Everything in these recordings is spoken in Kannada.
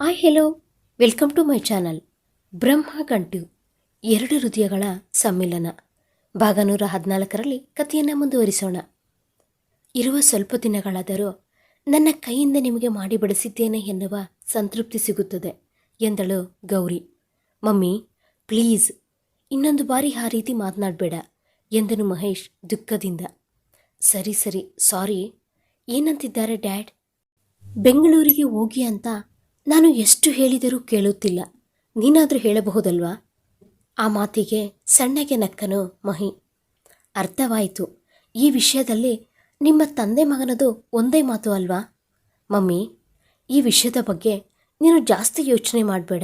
Hi hello welcome to my channel Brahma Gantu, ಎರಡು ಹೃದಯಗಳ ಸಮ್ಮಿಲನ. ಭಾಗ ನೂರ ಹದಿನಾಲ್ಕರಲ್ಲಿ ಕಥೆಯನ್ನು ಮುಂದುವರಿಸೋಣ. ಇರುವ ಸ್ವಲ್ಪ ದಿನಗಳಾದರೂ ನನ್ನ ಕೈಯಿಂದ ನಿಮಗೆ ಮಾಡಿ ಬಡಿಸಿದ್ದೇನೆ ಎನ್ನುವ ಸಂತೃಪ್ತಿ ಸಿಗುತ್ತದೆ, ಎಂದಳು ಗೌರಿ. ಮಮ್ಮಿ, ಪ್ಲೀಸ್, ಇನ್ನೊಂದು ಬಾರಿ ಆ ರೀತಿ ಮಾತನಾಡಬೇಡ, ಎಂದನು ಮಹೇಶ್ ದುಃಖದಿಂದ. ಸರಿ ಸರಿ, ಸಾರಿ. ಏನಂತಿದ್ದಾರೆ ಡ್ಯಾಡ್? ಬೆಂಗಳೂರಿಗೆ ಹೋಗಿ ಅಂತ ನಾನು ಎಷ್ಟು ಹೇಳಿದರೂ ಕೇಳುತ್ತಿಲ್ಲ. ನೀನಾದರೂ ಹೇಳಬಹುದಲ್ವಾ? ಆ ಮಾತಿಗೆ ಸಣ್ಣಗೆ ನಕ್ಕನು ಮಹಿ. ಅರ್ಥವಾಯಿತು. ಈ ವಿಷಯದಲ್ಲಿ ನಿಮ್ಮ ತಂದೆ ಮಗನದು ಒಂದೇ ಮಾತು ಅಲ್ವಾ? ಮಮ್ಮಿ, ಈ ವಿಷಯದ ಬಗ್ಗೆ ನೀನು ಜಾಸ್ತಿ ಯೋಚನೆ ಮಾಡಬೇಡ.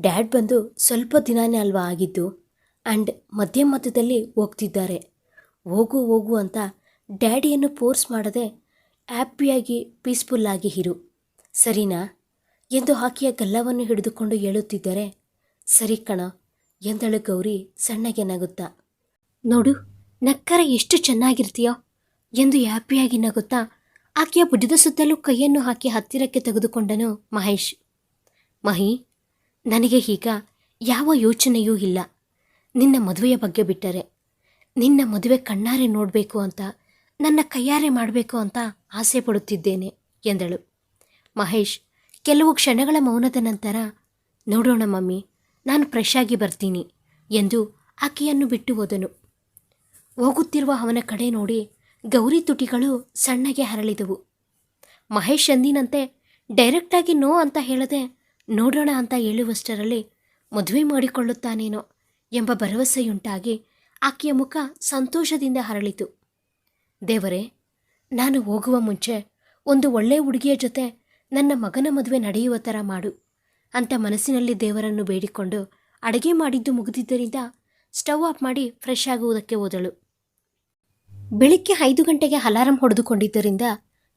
ಡ್ಯಾಡ್ ಬಂದು ಸ್ವಲ್ಪ ದಿನಾನೇ ಅಲ್ವಾ ಆಗಿದ್ದು? ಆ್ಯಂಡ್ ಮಧ್ಯ ಮಧ್ಯದಲ್ಲಿ ಹೋಗ್ತಿದ್ದಾರೆ. ಹೋಗು ಹೋಗು ಅಂತ ಡ್ಯಾಡಿಯನ್ನು ಫೋರ್ಸ್ ಮಾಡದೆ ಹ್ಯಾಪಿಯಾಗಿ, ಪೀಸ್ಫುಲ್ಲಾಗಿ ಇರು. ಸರಿನಾ? ಎಂದು ಆಕೆಯ ಗಲ್ಲವನ್ನು ಹಿಡಿದುಕೊಂಡು ಹೇಳುತ್ತಿದ್ದರೆ ಸರಿ ಕಣ, ಎಂದಳು ಗೌರಿ ಸಣ್ಣಗೆ ನಗುತ್ತಾ. ನೋಡು, ನಕ್ಕರ ಎಷ್ಟು ಚೆನ್ನಾಗಿರ್ತೀಯೋ, ಎಂದು ಹ್ಯಾಪಿಯಾಗಿ ನಗುತ್ತಾ, ಆಕೆಯ ಬುಡದ ಸುತ್ತಲೂ ಕೈಯನ್ನು ಹಾಕಿ ಹತ್ತಿರಕ್ಕೆ ತೆಗೆದುಕೊಂಡನು ಮಹೇಶ್. ಮಹಿ, ನನಗೆ ಈಗ ಯಾವ ಯೋಚನೆಯೂ ಇಲ್ಲ. ನಿನ್ನ ಮದುವೆಯ ಬಗ್ಗೆ ಬಿಟ್ಟರೆ, ನಿನ್ನ ಮದುವೆ ಕಣ್ಣಾರೆ ನೋಡಬೇಕು ಅಂತ, ನನ್ನ ಕೈಯಾರೆ ಮಾಡಬೇಕು ಅಂತ ಆಸೆ ಪಡುತ್ತಿದ್ದೇನೆ, ಎಂದಳು. ಮಹೇಶ್ ಕೆಲವು ಕ್ಷಣಗಳ ಮೌನದ ನಂತರ, ನೋಡೋಣ ಮಮ್ಮಿ, ನಾನು ಫ್ರೆಶ್ ಆಗಿ ಬರ್ತೀನಿ ಎಂದು ಆಕೆಯನ್ನು ಬಿಟ್ಟು ಹೋದನು. ಹೋಗುತ್ತಿರುವ ಅವನ ಕಡೆ ನೋಡಿ ಗೌರಿ ತುಟಿಗಳು ಸಣ್ಣಗೆ ಹರಳಿದವು. ಮಹೇಶ್ ಎಂದಿನಂತೆ ಡೈರೆಕ್ಟಾಗಿ ನೋ ಅಂತ ಹೇಳದೆ ನೋಡೋಣ ಅಂತ ಹೇಳುವಷ್ಟರಲ್ಲಿ ಮದುವೆ ಮಾಡಿಕೊಳ್ಳುತ್ತಾನೇನೋ ಎಂಬ ಭರವಸೆಯುಂಟಾಗಿ ಆಕೆಯ ಮುಖ ಸಂತೋಷದಿಂದ ಹರಳಿತು. ದೇವರೇ, ನಾನು ಹೋಗುವ ಮುಂಚೆ ಒಂದು ಒಳ್ಳೆಯ ಹುಡುಗಿಯ ಜೊತೆ ನನ್ನ ಮಗನ ಮದುವೆ ನಡೆಯುವ ಥರ ಮಾಡು ಅಂತ ಮನಸ್ಸಿನಲ್ಲಿ ದೇವರನ್ನು ಬೇಡಿಕೊಂಡು ಅಡುಗೆ ಮಾಡಿದ್ದು ಮುಗಿದಿದ್ದರಿಂದ ಸ್ಟವ್ ಆಫ್ ಮಾಡಿ ಫ್ರೆಶ್ ಆಗುವುದಕ್ಕೆ ಹೋದಳು. ಬೆಳಿಗ್ಗೆ ಐದು ಗಂಟೆಗೆ ಅಲಾರಂ ಹೊಡೆದುಕೊಂಡಿದ್ದರಿಂದ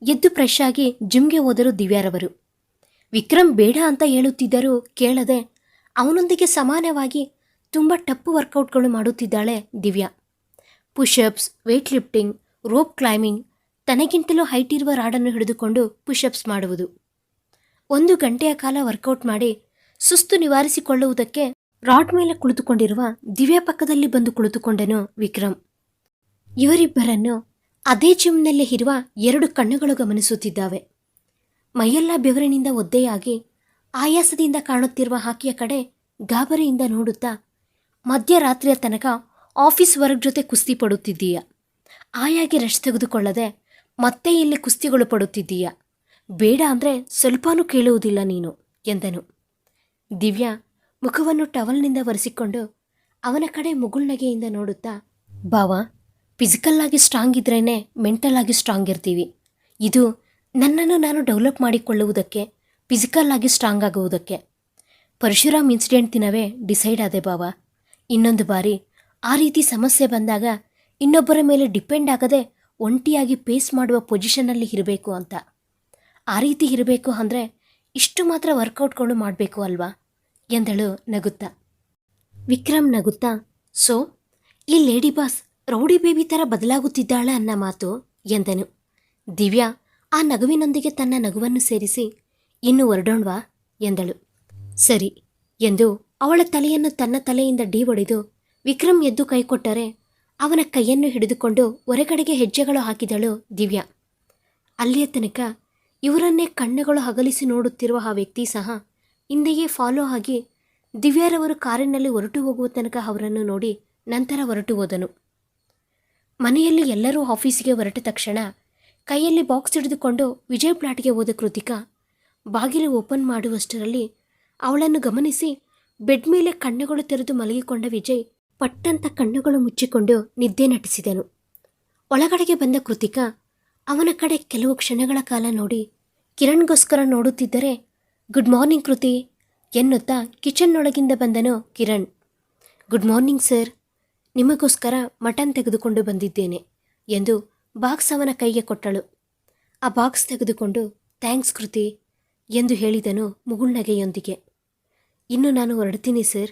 ಎದ್ದು ಫ್ರೆಶ್ ಆಗಿ ಜಿಮ್ಗೆ ಹೋದರು ದಿವ್ಯಾರವರು. ವಿಕ್ರಮ್ ಬೇಡ ಅಂತ ಹೇಳುತ್ತಿದ್ದರೂ ಕೇಳದೆ ಅವನೊಂದಿಗೆ ಸಮಾನವಾಗಿ ತುಂಬ ಟಪ್ಪು ವರ್ಕೌಟ್ಗಳು ಮಾಡುತ್ತಿದ್ದಾಳೆ Divya. Pushups weight lifting rope climbing ತನಗಿಂತಲೂ height ಇರುವ ರಾಡನ್ನು ಹಿಡಿದುಕೊಂಡು ಪುಷಪ್ಸ್ ಮಾಡುವುದು. ಒಂದು ಗಂಟೆಯ ಕಾಲ ವರ್ಕೌಟ್ ಮಾಡಿ ಸುಸ್ತು ನಿವಾರಿಸಿಕೊಳ್ಳುವುದಕ್ಕೆ ರಾಡ್ ಮೇಲೆ ಕುಳಿತುಕೊಂಡಿರುವ ದಿವ್ಯಾ ಪಕ್ಕದಲ್ಲಿ ಬಂದು ಕುಳಿತುಕೊಂಡನು ವಿಕ್ರಮ್ ಇವರಿಬ್ಬರನ್ನು ಅದೇ ಜಿಮ್ನಲ್ಲಿ ಇರುವ ಎರಡು ಕಣ್ಣುಗಳು ಗಮನಿಸುತ್ತಿದ್ದಾವೆ. ಮೈಯೆಲ್ಲ ಬೆವರಿನಿಂದ ಒದ್ದೆಯಾಗಿ ಆಯಾಸದಿಂದ ಕಾಣುತ್ತಿರುವ ಹಾಕಿಯ ಕಡೆ ಗಾಬರಿಯಿಂದ ನೋಡುತ್ತಾ ಮಧ್ಯರಾತ್ರಿಯ ತನಕ ಆಫೀಸ್ ವರ್ಕ್ ಜೊತೆ ಕುಸ್ತಿ ಪಡುತ್ತಿದ್ದೀಯ? ಆಯಾಗಿ ರಶ್ ತೆಗೆದುಕೊಳ್ಳದೆ ಮತ್ತೆ ಇಲ್ಲಿ ಕುಸ್ತಿಗಳು ಪಡುತ್ತಿದ್ದೀಯ? ಬೇಡ ಅಂದರೆ ಸ್ವಲ್ಪನೂ ಕೇಳುವುದಿಲ್ಲ ನೀನು, ಎಂದನು. ದಿವ್ಯಾ ಮುಖವನ್ನು ಟವಲ್ನಿಂದ ಒರೆಸಿಕೊಂಡು ಅವನ ಕಡೆ ಮುಗುಳ್ನಗೆಯಿಂದ ನೋಡುತ್ತಾ, ಬಾವ ಫಿಸಿಕಲ್ ಆಗಿ ಸ್ಟ್ರಾಂಗ್ ಇದ್ರೇ ಮೆಂಟಲ್ ಆಗಿ ಸ್ಟ್ರಾಂಗ್ ಇರ್ತೀವಿ. ಇದು ನನ್ನನ್ನು ನಾನು ಡೆವಲಪ್ ಮಾಡಿಕೊಳ್ಳುವುದಕ್ಕೆ ಫಿಸಿಕಲ್ ಆಗಿ ಸ್ಟ್ರಾಂಗ್ ಆಗುವುದಕ್ಕೆ. ಪರಶುರಾಮ್ ಇನ್ಸಿಡೆಂಟ್ ದಿನವೇ ಡಿಸೈಡ್ ಆದೆ ಬಾವ. ಇನ್ನೊಂದು ಬಾರಿ ಆ ರೀತಿ ಸಮಸ್ಯೆ ಬಂದಾಗ ಇನ್ನೊಬ್ಬರ ಮೇಲೆ ಡಿಪೆಂಡ್ ಆಗದೆ ಒಂಟಿಯಾಗಿ ಪೇಸ್ ಮಾಡುವ ಪೊಸಿಷನ್ನಲ್ಲಿ ಇರಬೇಕು ಅಂತ. ಆ ರೀತಿ ಇರಬೇಕು ಅಂದರೆ ಇಷ್ಟು ಮಾತ್ರ ವರ್ಕೌಟ್ಗಳು ಮಾಡಬೇಕು ಅಲ್ವಾ? ಎಂದಳು ನಗುತ್ತಾ. ವಿಕ್ರಮ್ ನಗುತ್ತಾ, ಸೊ, ಈ ಲೇಡಿ ಬಾಸ್ ರೌಡಿ ಬೇಬಿ ಥರ ಬದಲಾಗುತ್ತಿದ್ದಾಳೆ ಅನ್ನೋ ಮಾತು ಎಂದನು. ದಿವ್ಯಾ ಆ ನಗುವಿನೊಂದಿಗೆ ತನ್ನ ನಗುವನ್ನು ಸೇರಿಸಿ, ಇನ್ನು ಹೊರಡೋಣ್ವಾ? ಎಂದಳು. ಸರಿ ಎಂದು ಅವಳ ತಲೆಯನ್ನು ತನ್ನ ತಲೆಯಿಂದ ಡಿ ಒಡೆದು ವಿಕ್ರಮ್ ಎದ್ದು ಕೈಕೊಟ್ಟರೆ ಅವನ ಕೈಯನ್ನು ಹಿಡಿದುಕೊಂಡು ಹೊರಗಡೆಗೆ ಹೆಜ್ಜೆಗಳು ಹಾಕಿದಳು ದಿವ್ಯಾ. ಅಲ್ಲಿಯ ತನಕ ಇವರನ್ನೇ ಕಣ್ಣುಗಳು ಹಗಲಿಸಿ ನೋಡುತ್ತಿರುವ ಆ ವ್ಯಕ್ತಿ ಸಹ ಹಿಂದೆಯೇ ಫಾಲೋ ಆಗಿ ದಿವ್ಯಾರವರು ಕಾರಿನಲ್ಲಿ ಹೊರಟು ಹೋಗುವ ತನಕ ಅವರನ್ನು ನೋಡಿ ನಂತರ ಹೊರಟು ಹೋದನು. ಮನೆಯಲ್ಲಿ ಎಲ್ಲರೂ ಆಫೀಸಿಗೆ ಹೊರಟ ತಕ್ಷಣ ಕೈಯಲ್ಲಿ ಬಾಕ್ಸ್ ಹಿಡಿದುಕೊಂಡು ವಿಜಯ್ ಪ್ಲಾಟ್ಗೆ ಹೋದ ಕೃತಿಕಾ ಬಾಗಿಲು ಓಪನ್ ಮಾಡುವಷ್ಟರಲ್ಲಿ ಅವಳನ್ನು ಗಮನಿಸಿ ಬೆಡ್ ಮೇಲೆ ಕಣ್ಣುಗಳು ತೆರೆದು ಮಲಗಿಕೊಂಡ ವಿಜಯ್ ಪಟ್ಟಂತ ಕಣ್ಣುಗಳು ಮುಚ್ಚಿಕೊಂಡು ನಿದ್ದೆ ನಟಿಸಿದನು. ಒಳಗಡೆಗೆ ಬಂದ ಕೃತಿಕಾ ಅವನ ಕಡೆ ಕೆಲವು ಕ್ಷಣಗಳ ಕಾಲ ನೋಡಿ ಕಿರಣ್ಗೋಸ್ಕರ ನೋಡುತ್ತಿದ್ದರೆ, ಗುಡ್ ಮಾರ್ನಿಂಗ್ ಕೃತಿ ಎನ್ನುತ್ತಾ ಕಿಚನ್ನೊಳಗಿಂದ ಬಂದನು ಕಿರಣ್. ಗುಡ್ ಮಾರ್ನಿಂಗ್ ಸರ್, ನಿಮಗೋಸ್ಕರ ಮಟನ್ ತೆಗೆದುಕೊಂಡು ಬಂದಿದ್ದೇನೆ ಎಂದು ಬಾಕ್ಸ್ ಅವನ ಕೈಗೆ ಕೊಟ್ಟಳು. ಆ ಬಾಕ್ಸ್ ತೆಗೆದುಕೊಂಡು, ಥ್ಯಾಂಕ್ಸ್ ಕೃತಿ ಎಂದು ಹೇಳಿದನು ಮುಗುಳ್ನಗೆಯೊಂದಿಗೆ. ಇನ್ನು ನಾನು ಹೊರಡ್ತೀನಿ ಸರ್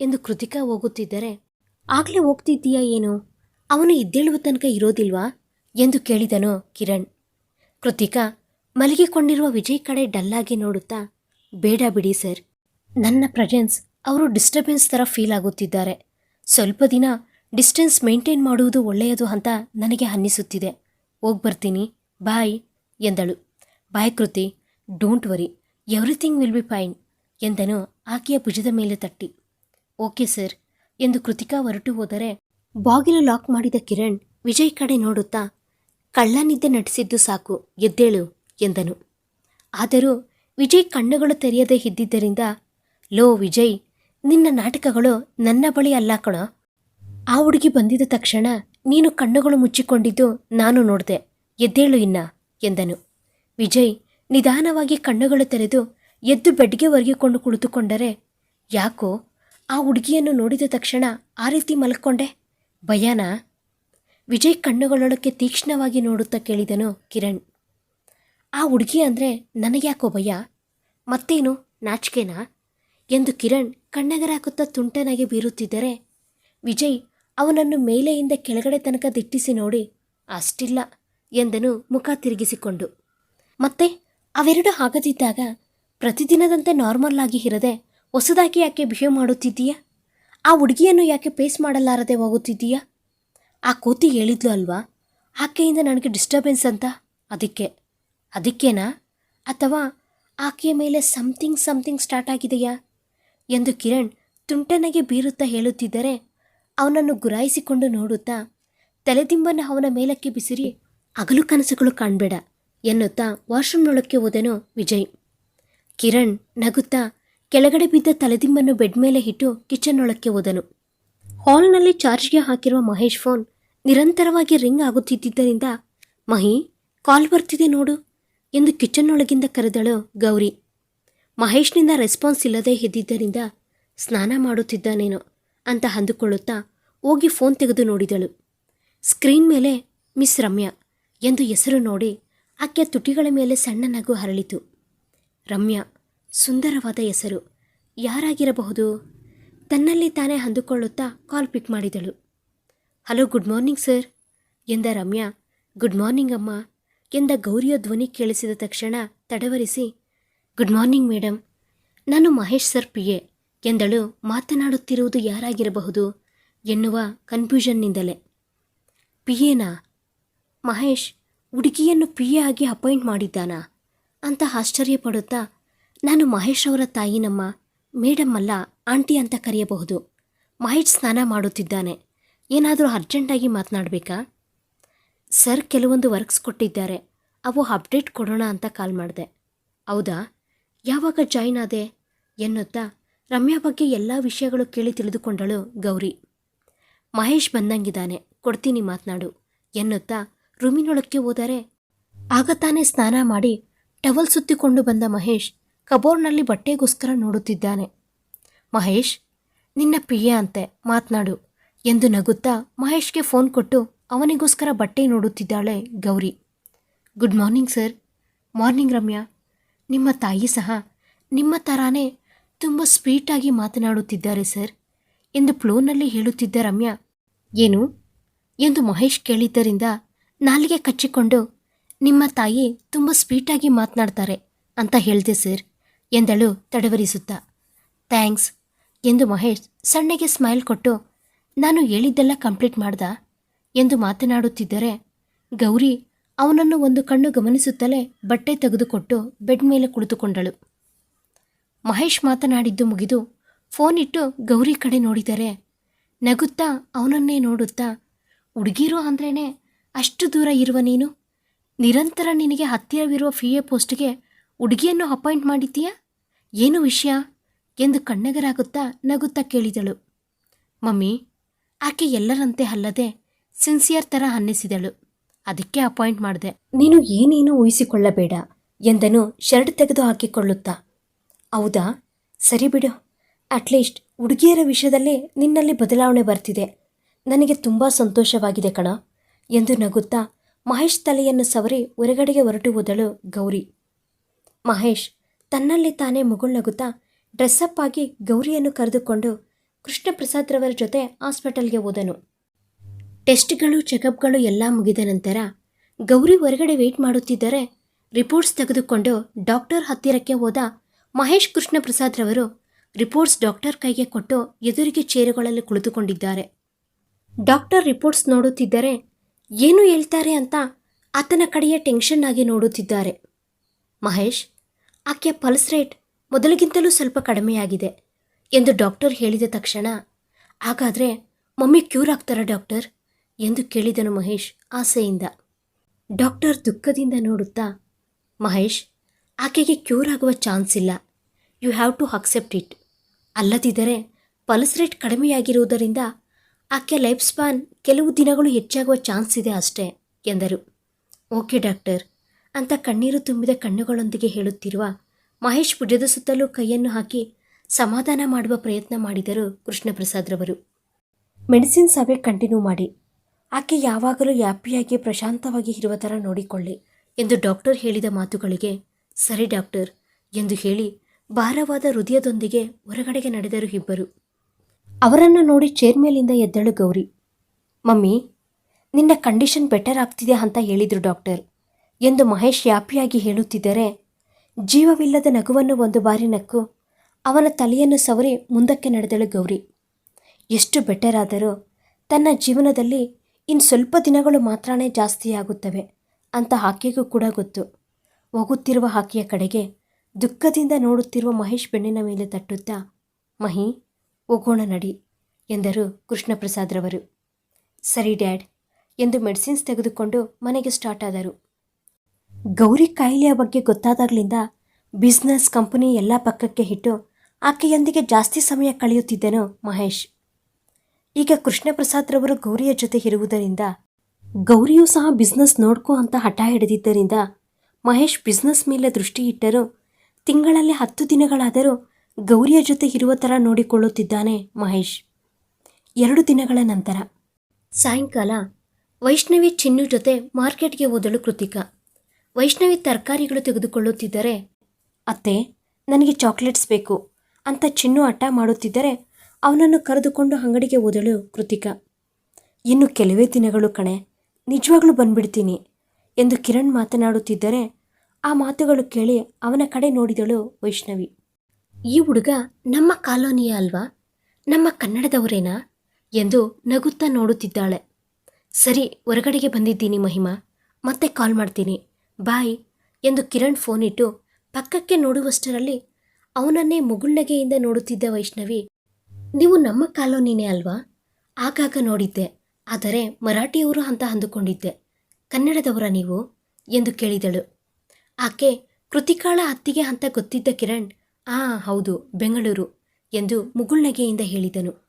ಎಂದು ಕೃತಿಕಾ ಹೋಗುತ್ತಿದ್ದರೆ, ಆಗಲೇ ಹೋಗ್ತಿದ್ದೀಯಾ ಏನು? ಅವನು ಇದ್ದೇಳುವ ತನಕ ಇರೋದಿಲ್ವಾ? ಎಂದು ಕೇಳಿದನು ಕಿರಣ್. ಕೃತಿಕಾ ಮಲಗಿಕೊಂಡಿರುವ ವಿಜಯ್ ಕಡೆ ಡಲ್ಲಾಗಿ ನೋಡುತ್ತಾ, ಬೇಡ ಬಿಡಿ ಸರ್. ನನ್ನ ಪ್ರೆಜೆನ್ಸ್ ಅವರು ಡಿಸ್ಟರ್ಬೆನ್ಸ್ ಥರ ಫೀಲ್ ಆಗುತ್ತಿದ್ದಾರೆ. ಸ್ವಲ್ಪ ದಿನ ಡಿಸ್ಟೆನ್ಸ್ ಮೇಂಟೈನ್ ಮಾಡುವುದು ಒಳ್ಳೆಯದು ಅಂತ ನನಗೆ ಅನ್ನಿಸುತ್ತಿದೆ. ಹೋಗಿ ಬರ್ತೀನಿ. ಬಾಯ್ ಎಂದಳು. Bye Kriti. Don't worry everything will be fine ಎಂದನು ಆಕೆಯ ಭುಜದ ಮೇಲೆ ತಟ್ಟಿ. ಓಕೆ ಸರ್ ಎಂದು ಕೃತಿಕಾ ಹೊರಟು ಹೋದರೆ, ಬಾಗಿಲು ಲಾಕ್ ಮಾಡಿದ ಕಿರಣ್ ವಿಜಯ್ ಕಡೆ ನೋಡುತ್ತಾ, ಕಳ್ಳನಿದ್ದೆ ನಟಿಸಿದ್ದು ಸಾಕು. ಎದ್ದೇಳು. ಎಂದನು. ಆದರೂ ವಿಜಯ್ ಕಣ್ಣುಗಳು ತೆರೆಯದೇ ಇದ್ದಿದ್ದರಿಂದ, ಲೋ ವಿಜಯ್, ನಿನ್ನ ನಾಟಕಗಳು ನನ್ನ ಬಳಿ ಅಲ್ಲ ಕಣೋ. ಆ ಹುಡುಗಿ ಬಂದಿದ ತಕ್ಷಣ ನೀನು ಕಣ್ಣುಗಳು ಮುಚ್ಚಿಕೊಂಡಿದ್ದು ನಾನು ನೋಡಿದೆ, ಎದ್ದೇಳು ಇನ್ನ, ಎಂದನು. ವಿಜಯ್ ನಿಧಾನವಾಗಿ ಕಣ್ಣುಗಳು ತೆರೆದು ಎದ್ದು ಬೆಡ್ಗೆ ಒರಗಿಕೊಂಡು ಕುಳಿತುಕೊಂಡರೆ, ಯಾಕೋ ಆ ಹುಡುಗಿಯನ್ನು ನೋಡಿದ ತಕ್ಷಣ ಆ ರೀತಿ ಮಲ್ಕೊಂಡೆ, ಭಯಾನ. ವಿಜಯ್ ಕಣ್ಣುಗಳೊಳಕ್ಕೆ ತೀಕ್ಷ್ಣವಾಗಿ ನೋಡುತ್ತಾ ಕೇಳಿದನು ಕಿರಣ್. ಆ ಹುಡುಗಿ ಅಂದರೆ ನನಗ್ಯಾಕೋ ಭಯ? ಮತ್ತೇನು, ನಾಚಿಕೆನಾ? ಎಂದು ಕಿರಣ್ ಕಣ್ಣಗರಾಕುತ್ತಾ ತುಂಟನಾಗಿ ಬೀರುತ್ತಿದ್ದರೆ ವಿಜಯ್ ಅವನನ್ನು ಮೇಲೆಯಿಂದ ಕೆಳಗಡೆ ತನಕ ದಿಟ್ಟಿಸಿ ನೋಡಿ, ಅಷ್ಟಿಲ್ಲ ಎಂದನು ಮುಖ ತಿರುಗಿಸಿಕೊಂಡು. ಮತ್ತೆ ಅವೆರಡು ಆಗದಿದ್ದಾಗ ಪ್ರತಿದಿನದಂತೆ ನಾರ್ಮಲ್ ಆಗಿ ಇರದೆ ಹೊಸದಾಗಿ ಯಾಕೆ ಬಿಹೇವ್ ಮಾಡುತ್ತಿದ್ದೀಯಾ? ಆ ಹುಡುಗಿಯನ್ನು ಯಾಕೆ ಪೇಸ್ ಮಾಡಲಾರದೆ ಹೋಗುತ್ತಿದ್ದೀಯಾ? ಆ ಕೋತಿ ಹೇಳಿದ್ಲು ಅಲ್ವಾ? ಆಕೆಯಿಂದ ನನಗೆ ಡಿಸ್ಟರ್ಬೆನ್ಸ್ ಅಂತ? ಅದಕ್ಕೆ. ಅದಕ್ಕೇನಾ? ಅಥವಾ ಆಕೆಯ ಮೇಲೆ ಸಮಥಿಂಗ್ ಸಮಥಿಂಗ್ ಸ್ಟಾರ್ಟ್ ಆಗಿದೆಯಾ? ಎಂದು ಕಿರಣ್ ತುಂಟನಗೆ ಬೀರುತ್ತಾ ಹೇಳುತ್ತಿದ್ದರೆ ಅವನನ್ನು ಗುರಾಯಿಸಿಕೊಂಡು ನೋಡುತ್ತಾ ತಲೆದಿಂಬನ್ನು ಅವನ ಮೇಲಕ್ಕೆ ಬಿಸಿರಿ ಹಗಲು ಕನಸುಗಳು ಕಾಣಬೇಡ ಎನ್ನುತ್ತಾ ವಾಶ್ರೂಮ್ನೊಳಕ್ಕೆ ಹೋದನು ವಿಜಯ್. ಕಿರಣ್ ನಗುತ್ತಾ ಕೆಳಗಡೆ ಬಿದ್ದ ತಲೆದಿಂಬನ್ನು ಬೆಡ್ ಮೇಲೆ ಇಟ್ಟು ಕಿಚನ್ನೊಳಕ್ಕೆ ಹೋದನು. ಹಾಲ್ನಲ್ಲಿ ಚಾರ್ಜ್ಗೆ ಹಾಕಿರುವ ಮಹೇಶ್ ಫೋನ್ ನಿರಂತರವಾಗಿ ರಿಂಗ್ ಆಗುತ್ತಿದ್ದರಿಂದ ಮಹಿ ಕಾಲ್ ಬರ್ತಿದೆ ನೋಡು. ಎಂದು ಕಿಚನ್ನೊಳಗಿಂದ ಕರೆದಳು ಗೌರಿ. ಮಹೇಶ್ನಿಂದ ರೆಸ್ಪಾನ್ಸ್ ಇಲ್ಲದೆ ಇದ್ದಿದ್ದರಿಂದ ಸ್ನಾನ ಮಾಡುತ್ತಿದ್ದಾನೇನೋ ಅಂತ ಅಂದುಕೊಳ್ಳುತ್ತಾ ಹೋಗಿ ಫೋನ್ ತೆಗೆದು ನೋಡಿದಳು. ಸ್ಕ್ರೀನ್ ಮೇಲೆ ಮಿಸ್ ರಮ್ಯಾ ಎಂದು ಹೆಸರು ನೋಡಿ ಆಕೆಯ ತುಟಿಗಳ ಮೇಲೆ ಸಣ್ಣ ನಗು ಹರಳಿತು. ರಮ್ಯಾ, ಸುಂದರವಾದ ಹೆಸರು. ಯಾರಾಗಿರಬಹುದು? ತನ್ನಲ್ಲಿ ತಾನೇ ಅಂದುಕೊಳ್ಳುತ್ತಾ ಕಾಲ್ ಪಿಕ್ ಮಾಡಿದಳು. ಹಲೋ ಗುಡ್ ಮಾರ್ನಿಂಗ್ ಸರ್ ಎಂದ ರಮ್ಯಾ. ಗುಡ್ ಮಾರ್ನಿಂಗ್ ಅಮ್ಮ. ಎಂದ ಗೌರಿಯ ಧ್ವನಿ ಕೇಳಿಸಿದ ತಕ್ಷಣ ತಡವರಿಸಿ, ಗುಡ್ ಮಾರ್ನಿಂಗ್ ಮೇಡಮ್ ನಾನು ಮಹೇಶ್ ಸರ್ ಪಿ ಎ. ಎಂದಳು ಮಾತನಾಡುತ್ತಿರುವುದು ಯಾರಾಗಿರಬಹುದು? ಎನ್ನುವ ಕನ್ಫ್ಯೂಷನ್ನಿಂದಲೇ. ಪಿ ಎನಾ? ಮಹೇಶ್, ಹುಡುಗಿಯನ್ನು ಪಿ ಎ ಆಗಿ ಅಪಾಯಿಂಟ್ ಮಾಡಿದ್ದಾನಾ? ಅಂತ ಆಶ್ಚರ್ಯಪಡುತ್ತಾ, ನಾನು ಮಹೇಶ್ ಅವರ ತಾಯಿನಮ್ಮ. ಮೇಡಮ್ ಅಲ್ಲ, ಆಂಟಿ ಅಂತ ಕರೆಯಬಹುದು. ಮಹೇಶ್ ಸ್ನಾನ ಮಾಡುತ್ತಿದ್ದಾನೆ. ಏನಾದರೂ ಅರ್ಜೆಂಟಾಗಿ ಮಾತನಾಡಬೇಕಾ? ಸರ್ ಕೆಲವೊಂದು ವರ್ಕ್ಸ್ ಕೊಟ್ಟಿದ್ದಾರೆ. ಅವು ಅಪ್ಡೇಟ್ ಕೊಡೋಣ ಅಂತ ಕಾಲ್ ಮಾಡಿದೆ. ಹೌದಾ? ಯಾವಾಗ ಜಾಯ್ನ್ ಆದೆ? ಎನ್ನುತ್ತಾ ರಮ್ಯಾ ಬಗ್ಗೆ ಎಲ್ಲ ವಿಷಯಗಳು ಕೇಳಿ ತಿಳಿದುಕೊಂಡಳು ಗೌರಿ. ಮಹೇಶ್ ಬಂದಂಗಿದ್ದಾನೆ. ಕೊಡ್ತೀನಿ ಮಾತನಾಡು ಎನ್ನುತ್ತಾ ರೂಮಿನೊಳಕ್ಕೆ ಹೋದರೆ ಆಗ ತಾನೇ ಸ್ನಾನ ಮಾಡಿ ಟವಲ್ ಸುತ್ತಿಕೊಂಡು ಬಂದ ಮಹೇಶ್ ಕಬೋರ್ಡ್ನಲ್ಲಿ ಬಟ್ಟೆಗೋಸ್ಕರ ನೋಡುತ್ತಿದ್ದಾನೆ. ಮಹೇಶ್, ನಿನ್ನ ಪ್ರಿಯ ಅಂತೆ ಮಾತನಾಡು ಎಂದು ನಗುತ್ತಾ ಮಹೇಶ್ಗೆ ಫೋನ್ ಕೊಟ್ಟು ಅವನಿಗೋಸ್ಕರ ಬಟ್ಟೆ ನೋಡುತ್ತಿದ್ದಾಳೆ Gauri. Good morning sir. Morning Ramya. ನಿಮ್ಮ ತಾಯಿ ಸಹ ನಿಮ್ಮ ಥರಾನೇ ತುಂಬ ಸ್ವೀಟಾಗಿ ಮಾತನಾಡುತ್ತಿದ್ದಾರೆ ಸರ್. ಎಂದು ಫ್ಲೋನಲ್ಲಿ ಹೇಳುತ್ತಿದ್ದ ರಮ್ಯಾ, ಏನು? ಎಂದು ಮಹೇಶ್ ಕೇಳಿದ್ದರಿಂದ ನಾಲಿಗೆ ಕಚ್ಚಿಕೊಂಡು, ನಿಮ್ಮ ತಾಯಿ ತುಂಬ ಸ್ವೀಟಾಗಿ ಮಾತನಾಡ್ತಾರೆ ಅಂತ ಹೇಳಿದೆ ಸರ್, ಎಂದಳು ತಡವರಿಸುತ್ತಾ. ಥ್ಯಾಂಕ್ಸ್, ಎಂದು ಮಹೇಶ್ ಸಣ್ಣಗೆ ಸ್ಮೈಲ್ ಕೊಟ್ಟು, ನಾನು ಹೇಳಿದ್ದೆಲ್ಲ ಕಂಪ್ಲೀಟ್ ಮಾಡ್ದ? ಎಂದು ಮಾತನಾಡುತ್ತಿದ್ದರೆ, ಗೌರಿ ಅವನನ್ನು ಒಂದು ಕಣ್ಣು ಗಮನಿಸುತ್ತಲೇ ಬಟ್ಟೆ ತೆಗೆದುಕೊಟ್ಟು ಬೆಡ್ ಮೇಲೆ ಕುಳಿತುಕೊಂಡಳು. ಮಹೇಶ್ ಮಾತನಾಡಿದ್ದು ಮುಗಿದು ಫೋನ್ ಇಟ್ಟು ಗೌರಿ ಕಡೆ ನೋಡಿದರೆ, ನಗುತ್ತಾ ಅವನನ್ನೇ ನೋಡುತ್ತಾ, ಹುಡುಗಿರು ಅಂದ್ರೇನೆ ಅಷ್ಟು ದೂರ ಇರುವ ನೀನು? ನಿರಂತರ ನಿನಗೆ ಹತ್ತಿರವಿರುವ ಫಿ ಎ ಪೋಸ್ಟ್ಗೆ ಹುಡುಗಿಯನ್ನು ಅಪಾಯಿಂಟ್ ಮಾಡಿದ್ದೀಯಾ? ಏನು ವಿಷಯ? ಎಂದು ಕಣ್ಣಗರಾಗುತ್ತಾ ನಗುತ್ತಾ ಕೇಳಿದಳು. ಮಮ್ಮಿ, ಆಕೆ ಎಲ್ಲರಂತೆ ಅಲ್ಲದೆ ಸಿನ್ಸಿಯರ್ ಥರ ಅನ್ನಿಸಿದಳು. ಅದಕ್ಕೆ ಅಪಾಯಿಂಟ್ ಮಾಡಿದೆ. ನೀನು ಏನೇನು ಊಹಿಸಿಕೊಳ್ಳಬೇಡ ಎಂದನು ಶರ್ಟ್ ತೆಗೆದು ಹಾಕಿಕೊಳ್ಳುತ್ತಾ. ಹೌದಾ? ಸರಿ ಬಿಡು. ಅಟ್ಲೀಸ್ಟ್ ಹುಡುಗಿಯರ ವಿಷಯದಲ್ಲಿ ನಿನ್ನಲ್ಲಿ ಬದಲಾವಣೆ ಬರ್ತಿದೆ. ನನಗೆ ತುಂಬ ಸಂತೋಷವಾಗಿದೆ ಕಣ ಎಂದು ನಗುತ್ತಾ ಮಹೇಶ್ ತಲೆಯನ್ನು ಸವರಿ ಹೊರಗಡೆಗೆ ಹೊರಟು ಹೋದಳು ಗೌರಿ. ಮಹೇಶ್ ತನ್ನಲ್ಲಿ ತಾನೇ ಮುಗುಳ್ನಗುತ್ತಾ ಡ್ರೆಸ್ಅಪ್ ಆಗಿ ಗೌರಿಯನ್ನು ಕರೆದುಕೊಂಡು ಕೃಷ್ಣಪ್ರಸಾದ್ರವರ ಜೊತೆ ಹಾಸ್ಪಿಟಲ್ಗೆ ಹೋದನು. ಟೆಸ್ಟ್ಗಳು, ಚೆಕಪ್ಗಳು ಎಲ್ಲ ಮುಗಿದ ನಂತರ ಗೌರಿ ಹೊರಗಡೆ ವೆಯ್ಟ್ ಮಾಡುತ್ತಿದ್ದರೆ ರಿಪೋರ್ಟ್ಸ್ ತೆಗೆದುಕೊಂಡು ಡಾಕ್ಟರ್ ಹತ್ತಿರಕ್ಕೆ ಹೋದ ಮಹೇಶ್ ಕೃಷ್ಣ ಪ್ರಸಾದ್ ರವರು ರಿಪೋರ್ಟ್ಸ್ ಡಾಕ್ಟರ್ ಕೈಗೆ ಕೊಟ್ಟು ಎದುರಿಗೆ ಚೇರುಗಳಲ್ಲಿ ಕುಳಿತುಕೊಂಡಿದ್ದಾರೆ. ಡಾಕ್ಟರ್ ರಿಪೋರ್ಟ್ಸ್ ನೋಡುತ್ತಿದ್ದರೆ ಏನು ಹೇಳ್ತಾರೆ ಅಂತ ಆತನ ಕಡೆಯ ಟೆನ್ಷನ್ ಆಗಿ ನೋಡುತ್ತಿದ್ದಾರೆ. ಮಹೇಶ್ ಆಕೆಯ ಪಲ್ಸ್ ರೇಟ್ ಮೊದಲಿಗಿಂತಲೂ ಸ್ವಲ್ಪ ಕಡಿಮೆಯಾಗಿದೆ ಎಂದು ಡಾಕ್ಟರ್ ಹೇಳಿದ ತಕ್ಷಣ, ಹಾಗಾದರೆ ಮಮ್ಮಿ ಕ್ಯೂರ್ ಆಗ್ತಾರಾ ಡಾಕ್ಟರ್? ಎಂದು ಕೇಳಿದನು ಮಹೇಶ್ ಆಸೆಯಿಂದ. ಡಾಕ್ಟರ್ ದುಃಖದಿಂದ ನೋಡುತ್ತಾ, ಮಹೇಶ್, ಆಕೆಗೆ ಕ್ಯೂರ್ ಆಗುವ ಚಾನ್ಸ್ ಇಲ್ಲ. You have to accept it. ಅಲ್ಲದಿದ್ದರೆ pulse rate ಕಡಿಮೆಯಾಗಿರುವುದರಿಂದ ಆಕೆ ಲೈಫ್ ಸ್ಪಾನ್ ಕೆಲವು ದಿನಗಳು ಹೆಚ್ಚಾಗುವ ಚಾನ್ಸ್ ಇದೆ ಅಷ್ಟೇ, ಎಂದರು. ಓಕೆ ಡಾಕ್ಟರ್, ಅಂತ ಕಣ್ಣೀರು ತುಂಬಿದ ಕಣ್ಣುಗಳೊಂದಿಗೆ ಹೇಳುತ್ತಿರುವ ಮಹೇಶ್ ಭುಜದ ಸುತ್ತಲೂ ಕೈಯನ್ನು ಹಾಕಿ ಸಮಾಧಾನ ಮಾಡುವ ಪ್ರಯತ್ನ ಮಾಡಿದರು ಕೃಷ್ಣಪ್ರಸಾದ್ರವರು ಮೆಡಿಸಿನ್ ಸಭೆ ಕಂಟಿನ್ಯೂ ಮಾಡಿ. ಆಕೆ ಯಾವಾಗಲೂ ಹ್ಯಾಪಿಯಾಗಿ ಪ್ರಶಾಂತವಾಗಿ ಇರುವ ಥರ ನೋಡಿಕೊಳ್ಳಿ ಎಂದು ಡಾಕ್ಟರ್ ಹೇಳಿದ ಮಾತುಗಳಿಗೆ, ಸರಿ ಡಾಕ್ಟರ್ ಎಂದು ಹೇಳಿ ಭಾರವಾದ ಹೃದಯದೊಂದಿಗೆ ಹೊರಗಡೆಗೆ ನಡೆದರು ಇಬ್ಬರು. ಅವರನ್ನು ನೋಡಿ ಚೇರ್ ಮೇಲಿಂದ ಎದ್ದಳು ಗೌರಿ. ಮಮ್ಮಿ, ನಿನ್ನ ಕಂಡೀಷನ್ ಬೆಟರ್ ಆಗ್ತಿದೆ ಅಂತ ಹೇಳಿದರು ಡಾಕ್ಟರ್ ಎಂದು ಮಹೇಶ್ ಯಾಪಿಯಾಗಿ ಹೇಳುತ್ತಿದ್ದರೆ, ಜೀವವಿಲ್ಲದ ನಗುವನ್ನು ಒಂದು ಬಾರಿ ನಕ್ಕು ಅವನ ತಲೆಯನ್ನು ಸವರಿ ಮುಂದಕ್ಕೆ ನಡೆದಳು ಗೌರಿ. ಎಷ್ಟು ಬೆಟರ್ ಆದರೂ ತನ್ನ ಜೀವನದಲ್ಲಿ ಇನ್ನು ಸ್ವಲ್ಪ ದಿನಗಳು ಮಾತ್ರನೇ ಜಾಸ್ತಿಯಾಗುತ್ತವೆ ಅಂತ ಆಕೆಗೂ ಕೂಡ ಗೊತ್ತು. ಹೋಗುತ್ತಿರುವ ಆಕೆಯ ಕಡೆಗೆ ದುಃಖದಿಂದ ನೋಡುತ್ತಿರುವ ಮಹೇಶ್ ಬೆಣ್ಣಿನ ಮೇಲೆ ತಟ್ಟುತ್ತಾ, ಮಹಿ, ಹೋಗೋಣ ನಡಿ ಎಂದರು ಕೃಷ್ಣಪ್ರಸಾದ್ರವರು ಸರಿ ಡ್ಯಾಡ್ ಎಂದು ಮೆಡಿಸಿನ್ಸ್ ತೆಗೆದುಕೊಂಡು ಮನೆಗೆ ಸ್ಟಾರ್ಟ್ ಆದರು. ಗೌರಿ ಕಾಯಿಲೆಯ ಬಗ್ಗೆ ಗೊತ್ತಾದಾಗಲಿಂದ ಬಿಸ್ನೆಸ್ ಕಂಪನಿ ಎಲ್ಲ ಪಕ್ಕಕ್ಕೆ ಇಟ್ಟು ಆಕೆಯೊಂದಿಗೆ ಜಾಸ್ತಿ ಸಮಯ ಕಳೆಯುತ್ತಿದ್ದನು ಮಹೇಶ್. ಈಗ ಕೃಷ್ಣಪ್ರಸಾದ್ರವರು ಗೌರಿಯ ಜೊತೆ ಇರುವುದರಿಂದ, ಗೌರಿಯೂ ಸಹ ಬಿಸ್ನೆಸ್ ನೋಡ್ಕೋ ಅಂತ ಹಠ ಹಿಡಿದಿದ್ದರಿಂದ, ಮಹೇಶ್ ಬಿಸ್ನೆಸ್ ಮೇಲೆ ದೃಷ್ಟಿ ಇಟ್ಟರೂ, ತಿಂಗಳಲ್ಲಿ ಹತ್ತು ದಿನಗಳಾದರೂ ಗೌರಿಯ ಜೊತೆ ಇರುವ ಥರ ನೋಡಿಕೊಳ್ಳುತ್ತಿದ್ದಾನೆ ಮಹೇಶ್. ಎರಡು ದಿನಗಳ ನಂತರ, ಸಾಯಂಕಾಲ ವೈಷ್ಣವಿ ಚಿನ್ನು ಜೊತೆ ಮಾರ್ಕೆಟ್ಗೆ ಹೋದಳು ಕೃತಿಕಾ. ವೈಷ್ಣವಿ ತರಕಾರಿಗಳು ತೆಗೆದುಕೊಳ್ಳುತ್ತಿದ್ದರೆ, ಅತ್ತೆ, ನನಗೆ ಚಾಕ್ಲೇಟ್ಸ್ ಬೇಕು ಅಂತ ಚಿನ್ನು ಹಠ ಮಾಡುತ್ತಿದ್ದರೆ ಅವನನ್ನು ಕರೆದುಕೊಂಡು ಅಂಗಡಿಗೆ ಓದಳು ಕೃತಿಕಾ. ಇನ್ನು ಕೆಲವೇ ದಿನಗಳು ಕಣೆ, ನಿಜವಾಗ್ಲೂ ಬಂದ್ಬಿಡ್ತೀನಿ ಎಂದು ಕಿರಣ್ ಮಾತನಾಡುತ್ತಿದ್ದರೆ ಆ ಮಾತುಗಳು ಕೇಳಿ ಅವನ ಕಡೆ ನೋಡಿದಳು ವೈಷ್ಣವಿ. ಈ ಹುಡುಗ ನಮ್ಮ ಕಾಲೋನಿಯ ಅಲ್ವಾ? ನಮ್ಮ ಕನ್ನಡದವರೇನಾ? ಎಂದು ನಗುತ್ತಾ ನೋಡುತ್ತಿದ್ದಾಳೆ. ಸರಿ, ಹೊರಗಡೆಗೆ ಬಂದಿದ್ದೀನಿ ಮಹಿಮಾ, ಮತ್ತೆ ಕಾಲ್ ಮಾಡ್ತೀನಿ, ಬಾಯ್ ಎಂದು ಕಿರಣ್ ಫೋನ್ ಇಟ್ಟು ಪಕ್ಕಕ್ಕೆ ನೋಡುವಷ್ಟರಲ್ಲಿ ಅವನನ್ನೇ ಮುಗುಳ್ನಗೆಯಿಂದ ನೋಡುತ್ತಿದ್ದ ವೈಷ್ಣವಿ ನೀವು ನಮ್ಮ ಕಾಲೋನಿನೇ ಅಲ್ವಾ? ಆಗಾಗ ನೋಡಿದ್ದೆ. ಆದರೆ ಮರಾಠಿಯವರು ಅಂತ ಅಂದುಕೊಂಡಿದ್ದೆ. ಕನ್ನಡದವರ ನೀವು? ಎಂದು ಕೇಳಿದಳು. ಆಕೆ, ಕೃತಿಕಾಳ ಅತ್ತಿಗೆ ಅಂತ ಗೊತ್ತಿದ್ದ ಕಿರಣ್, ಆ, ಹೌದು, ಬೆಂಗಳೂರು, ಎಂದು ಮುಗುಳ್ನಗೆಯಿಂದ ಹೇಳಿದನು.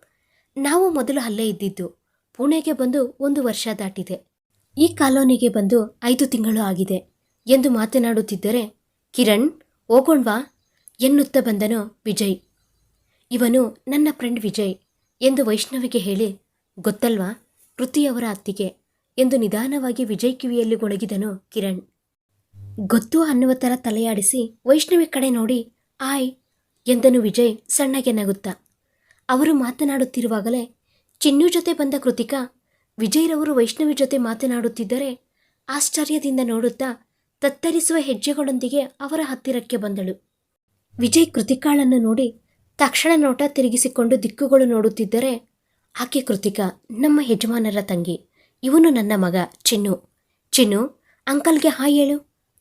ನಾವು ಮೊದಲು ಅಲ್ಲೇ ಇದ್ದಿದ್ದು. ಪುಣೆಗೆ ಬಂದು ಒಂದು ವರ್ಷ ದಾಟಿದೆ. ಈ ಕಾಲೋನಿಗೆ ಬಂದು ಐದು ತಿಂಗಳು ಆಗಿದೆ, ಎಂದು ಮಾತನಾಡುತ್ತಿದ್ದರೆ, ಕಿರಣ್, ಹೋಗೋಣ್ವಾ? ಎನ್ನುತ್ತಾ ಬಂದನು ವಿಜಯ್. ಇವನು ನನ್ನ ಫ್ರೆಂಡ್ ವಿಜಯ್ ಎಂದು ವೈಷ್ಣವಿಗೆ ಹೇಳಿ, ಗೊತ್ತಲ್ವಾ? ಕೃತಿಯವರ ಅತ್ತಿಗೆ ಎಂದು ನಿಧಾನವಾಗಿ ವಿಜಯ್ ಕಿವಿಯಲ್ಲಿ ಗೊಣಗಿದನು ಕಿರಣ್. ಗೊತ್ತು ಅನ್ನುವ ಥರ ತಲೆಯಾಡಿಸಿ ವೈಷ್ಣವಿ ಕಡೆ ನೋಡಿ, ಆಯ್ ಎಂದನು ವಿಜಯ್ ಸಣ್ಣಗೆ ನಗುತ್ತಾ. ಅವರು ಮಾತನಾಡುತ್ತಿರುವಾಗಲೇ ಚಿನ್ನು ಜೊತೆ ಬಂದ ಕೃತಿಕಾ ವಿಜಯ್ರವರು ವೈಷ್ಣವಿ ಜೊತೆ ಮಾತನಾಡುತ್ತಿದ್ದರೆ ಆಶ್ಚರ್ಯದಿಂದ ನೋಡುತ್ತಾ ತತ್ತರಿಸುವ ಹೆಜ್ಜೆಗಳೊಂದಿಗೆ ಅವರ ಹತ್ತಿರಕ್ಕೆ ಬಂದಳು. ವಿಜಯ್ ಕೃತಿಕಾಳನ್ನು ನೋಡಿ ತಕ್ಷಣ ನೋಟ ತಿರುಗಿಸಿಕೊಂಡು ದಿಕ್ಕುಗಳು ನೋಡುತ್ತಿದ್ದರೆ ಆಕೆ ಕೃತಿಕಾ, ನಮ್ಮ ಯಜಮಾನರ ತಂಗಿ, ಇವನು ನನ್ನ ಮಗ, ಚಿನ್ನು. ಚಿನ್ನು, ಅಂಕಲ್ಗೆ ಹಾಯ್ ಹೇಳು,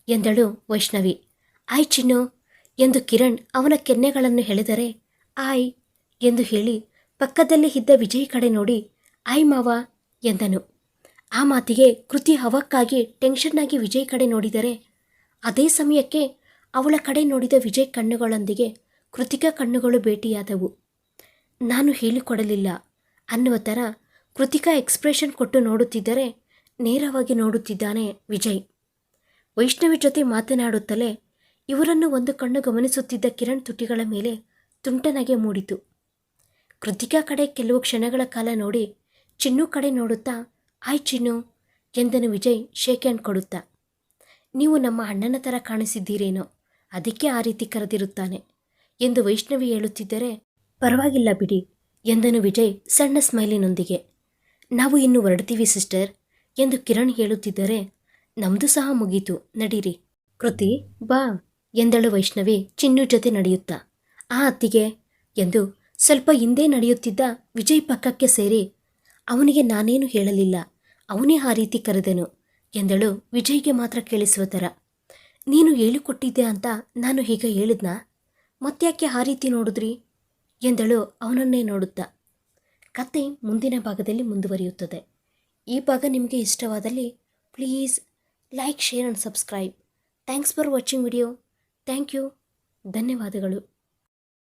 ಎಂದಳು ವೈಷ್ಣವಿ. ಆಯ್ ಚಿನ್ನು, ಎಂದು ಕಿರಣ್ ಅವನ ಕೆನ್ನೆಗಳನ್ನು ಹೇಳಿದರೆ ಆಯ್ ಎಂದು ಹೇಳಿ ಪಕ್ಕದಲ್ಲಿ ಇದ್ದ ವಿಜಯ್ ಕಡೆ ನೋಡಿ ಆಯ್ ಮಾವ ಎಂದನು. ಆ ಮಾತಿಗೆ ಕೃತಿ ಹವಕ್ಕಾಗಿ ಟೆನ್ಷನ್ನಾಗಿ ವಿಜಯ್ ಕಡೆ ನೋಡಿದರೆ, ಅದೇ ಸಮಯಕ್ಕೆ ಅವಳ ಕಡೆ ನೋಡಿದ ವಿಜಯ್ ಕಣ್ಣುಗಳೊಂದಿಗೆ ಕೃತಿಕಾ ಕಣ್ಣುಗಳು ಭೇಟಿಯಾದವು. ನಾನು ಹೇಳಿಕೊಡಲಿಲ್ಲ. ಅನ್ನುವ ಥರ ಕೃತಿಕಾ ಎಕ್ಸ್ಪ್ರೆಷನ್ ಕೊಟ್ಟು ನೋಡುತ್ತಿದ್ದರೆ ನೇರವಾಗಿ ನೋಡುತ್ತಿದ್ದಾನೆ ವಿಜಯ್. ವೈಷ್ಣವಿ ಜೊತೆ ಮಾತನಾಡುತ್ತಲೇ ಇವರನ್ನು ಒಂದು ಕಣ್ಣು ಗಮನಿಸುತ್ತಿದ್ದ ಕಿರಣ್ ತುಟಿಗಳ ಮೇಲೆ ತುಂಟನಗೆ ಮೂಡಿತು. ಕೃತಿಕಾ ಕಡೆ ಕೆಲವು ಕ್ಷಣಗಳ ಕಾಲ ನೋಡಿ ಚಿನ್ನು ಕಡೆ ನೋಡುತ್ತಾ, ಆಯ್ ಚಿನ್ನು ಎಂದನು ವಿಜಯ್ ಶೇಕ್ ಹ್ಯಾಂಡ್ ಕೊಡುತ್ತಾ. ನೀವು ನಮ್ಮ ಅಣ್ಣನ ಥರ ಕಾಣಿಸಿದ್ದೀರೇನೋ, ಅದಕ್ಕೆ ಆ ರೀತಿ ಕರೆದಿರುತ್ತಾನೆ. ಎಂದು ವೈಷ್ಣವಿ ಹೇಳುತ್ತಿದ್ದರೆ, ಪರವಾಗಿಲ್ಲ ಬಿಡಿ, ಎಂದನು ವಿಜಯ್ ಸಣ್ಣ ಸ್ಮೈಲಿನೊಂದಿಗೆ. ನಾವು ಇನ್ನು ಹೊರಡ್ತೀವಿ, ಸಿಸ್ಟರ್, ಎಂದು ಕಿರಣ್ ಹೇಳುತ್ತಿದ್ದರೆ, ನಮ್ದು ಸಹ ಮುಗೀತು, ನಡೀರಿ. ಕೃತಿ, ಬಾ, ಎಂದಳು ವೈಷ್ಣವಿ ಚಿನ್ನು ಜೊತೆ ನಡೆಯುತ್ತಾ. ಆ ಅತ್ತಿಗೆ, ಎಂದು ಸ್ವಲ್ಪ ಹಿಂದೆ ನಡೆಯುತ್ತಿದ್ದ ವಿಜಯ್ ಪಕ್ಕಕ್ಕೆ ಸೇರಿ, ಅವನಿಗೆ ನಾನೇನು ಹೇಳಲಿಲ್ಲ, ಅವನೇ ಆ ರೀತಿ ಕರೆದನು, ಎಂದಳು ವಿಜಯ್ಗೆ ಮಾತ್ರ ಕೇಳಿಸುವ ಥರ. ನೀನು ಹೇಳಿಕೊಟ್ಟಿದ್ದೆ ಅಂತ ನಾನು ಹೀಗೆ ಹೇಳಿದ್ನಾ? ಮತ್ತ್ಯಾಕೆ ಆ ರೀತಿ ನೋಡಿದ್ರಿ? ಎಂದಳು ಅವನನ್ನೇ ನೋಡುತ್ತಾ. ಕತೆ ಮುಂದಿನ ಭಾಗದಲ್ಲಿ ಮುಂದುವರಿಯುತ್ತದೆ. ಈ ಭಾಗ ನಿಮಗೆ ಇಷ್ಟವಾದಲ್ಲಿ please like, share and subscribe. Thanks for watching video. Thank you. ಧನ್ಯವಾದಗಳು.